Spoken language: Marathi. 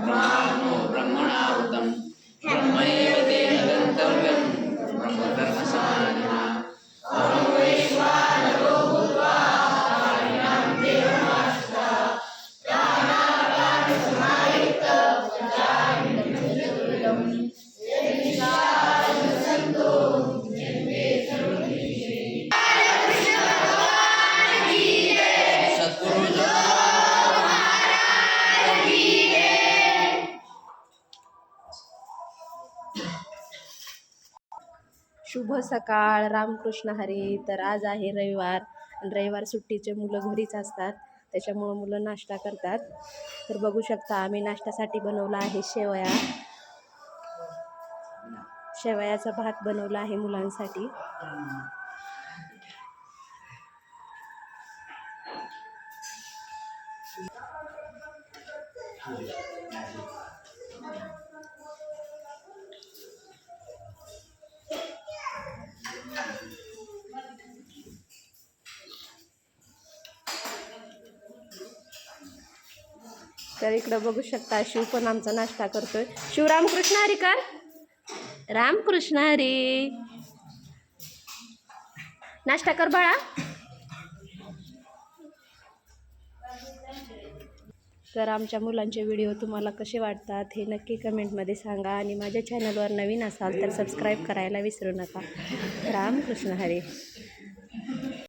ब्रह्माग्नो ब्रह्मणाहुतं शुभ सकाळ रामकृष्ण हरी. तर आज आहे रविवार. आणि रविवार सुट्टीचे मुलं घरीच असतात. त्याच्यामुळं मुलं नाश्ता करतात. तर बघू शकता आम्ही नाश्त्यासाठी बनवला आहे शेवया. शेवयाचा भात बनवला आहे मुलांसाठी. तर इकडं बघू शकता शिव पण आमचा नाश्ता करतोय. शिव रामकृष्ण हरी कर रामकृष्ण हरी. नाश्ता कर बाळा. तर आमच्या मुलांचे व्हिडिओ तुम्हाला कसे वाटतात हे नक्की कमेंटमध्ये सांगा आणि माझ्या चॅनलवर नवीन असाल तर सबस्क्राईब करायला विसरू नका. रामकृष्ण हरी.